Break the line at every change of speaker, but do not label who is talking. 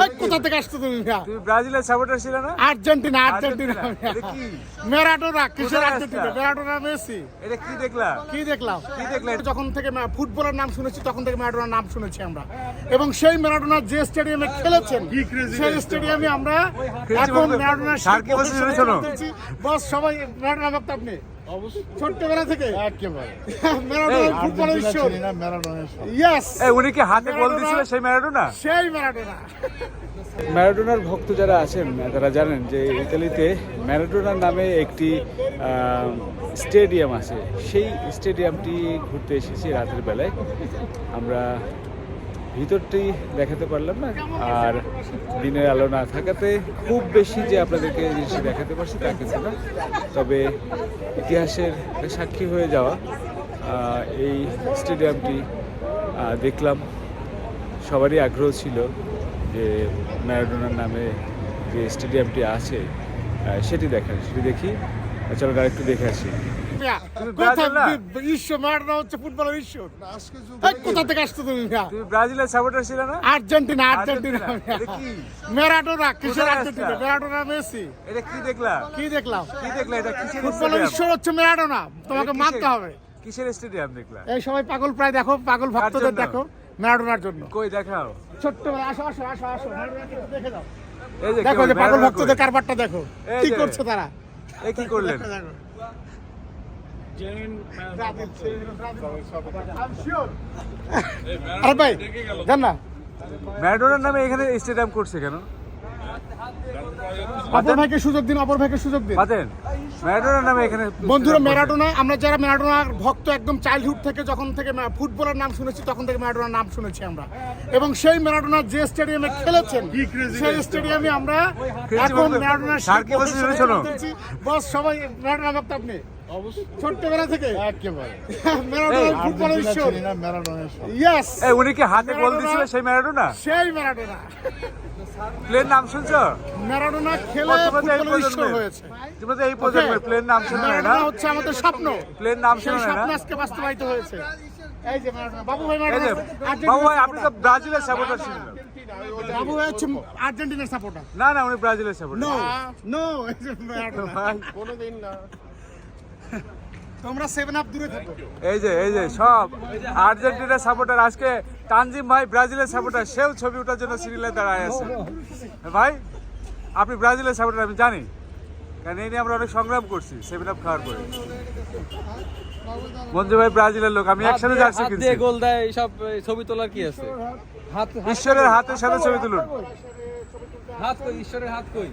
এই, কোথা থেকে আসছো তুমি
তুমি ব্রাজিলের সাপোর্টার ছিল না?
আর্জেন্টিনা আর্জেন্টিনা
কি?
মেরাডোনা কিসের আর্জেন্টিনা?
আসলা?
মেসি।
এটা কি দেখলা?
কি দেখলাম?
কি দেখলে?
যখন থেকে ফুটবলের নাম শুনেছি তখন থেকে ম্যারাডোনার নাম শুনেছি আমরা। এবং সেই ম্যারাডোনা যে স্টেডিয়ামে খেলেছেন সেই স্টেডিয়ামে আমরা এখন ম্যারাডোনার। বস সবাই ম্যারাডোনা ভক্ত আপনি? ছোট্টবেলা থেকে?
একেবারে।
ম্যারাডোনা ফুটবলের ঈশ্বর।
ম্যারাডোনা
ইয়েস
এই উনি কি হাতে গোল দিয়েছিল? সেই ম্যারাডোনা?
সেই ম্যারাডোনা।
ম্যারাডোনার ভক্ত যারা আছেন তারা জানেন যে ইতালিতে ম্যারাডোনার নামে একটি স্টেডিয়াম আছে। সেই স্টেডিয়ামটি ঘুরতে এসেছি রাতের বেলায়। আমরা ভিতরটি দেখাতে পারলাম না। আর দিনের আলো না থাকাতে খুব বেশি যে আপনাদেরকে জিনিসটি দেখাতে পারছি তা কিন্তু না। তবে ইতিহাসের সাক্ষী হয়ে যাওয়া এই স্টেডিয়ামটি দেখলাম। সবারই আগ্রহ ছিল যে ম্যারাডোনার নামে যে স্টেডিয়ামটি আছে সেটি দেখার। সেটি দেখি। চলো আরেকটু দেখে আসি।
কোথা? হচ্ছে ফুটবলের থেকে আসছো তুমি? মিয়া?
তুমি ব্রাজিলের সাপোর্টার ছিল না?
Argentina Argentina. কিসের আর্জেন্টিনা? মেসি?
এটা কি দেখলা
কি দেখলাম?
কি দেখলা এটা কিসের
ফুটবলের
স্টেডিয়াম
হচ্ছে তোমাকে মানতে হবে।
কিসের স্টেডিয়াম দেখলা
এই সবাই পাগল প্রায় দেখো পাগল ভক্তদের দেখো ম্যারাডোনার জন্য।
কই দেখাও?
ছোট্ট আসো আসো আসো আসো দেখে দাও। দেখো যে পাগল ভক্তদের কারবারটা দেখো। কি করছে তারা?
এই কি করলেন।
আরে ভাই জান না।
ম্যারাডোনার নামে এখানে স্টেডিয়াম করছে কেন?
অপর ভাইকে সুযোগ দিন অপর ভাইকে সুযোগ দিন।
পাতেন ম্যারাডোনার নামে এখানে
বন্ধুরা ম্যারাডোনা আমরা যারা ম্যারাডোনার ভক্ত একদম চাইল্ডহুড থেকে যখন থেকে ফুটবলের নাম শুনেছি তখন থেকে ম্যারাডোনার নাম শুনেছি আমরা। এবং সেই ম্যারাডোনা যে স্টেডিয়ামে খেলেছেন সেই স্টেডিয়ামে আমরা এখন ম্যারাডোনার। বস সবাই ম্যারাডোনা ভক্ত আপনি। ছোট্টবেলা থেকে?
একেবারে।
ম্যারাডোনা ফুটবলের ঈশ্বর
ম্যারাডোনা
ইয়েস
এই উনি কি হাতে গোল দিয়েছিল সেই ম্যারাডোনা?
সেই ম্যারাডোনা।
প্লেন নাম শুনছো?
ম্যারাডোনা খেলে
এই
ফুটবলের ঈশ্বর হয়েছে।
তোমরা তো এই প্রজন্মের প্লেন নাম শোনো না
হচ্ছে আমাদের স্বপ্ন।
প্লেন নাম না
স্বপ্ন আজকে বাস্তবায়িত হয়েছে। এই যে ম্যারাডোনা বাবু ভাই ম্যারাডোনা
বাবু ভাই আপনি তো ব্রাজিলের সাপোর্টার ছিলেন।
বাবু ভাই হচ্ছে আর্জেন্টিনার সাপোর্টার
না না উনি ব্রাজিলের সাপোর্টার
নো নো
কোনোদিন না।
তোমরা সেভেন আপ দূরে থাকো।
এই যে এই যে সব আর্জেন্টিনার সাপোর্টার আজকে তানজিম ভাই ব্রাজিলের সাপোর্টার সেও ছবি ওঠার জন্য সিরিয়ালে দাঁড়ায় আছে। ভাই আপনি ব্রাজিলের সাপোর্টার আমি জানি। কারণ এই নিয়ে আমরা অনেক সংগ্রাম করছি সেভেন আপ খাওয়ার পরে। মঞ্জু ভাই ব্রাজিলের লোক আমি একসাথে জার্সি
হাত
কিনছি
গোল দেয় এইসব এই, ছবি তোলার কি আছে? হাত-
ঈশ্বরের হাতের সাথে ছবি তুলুন।
হাত কই ঈশ্বরের হাত কই?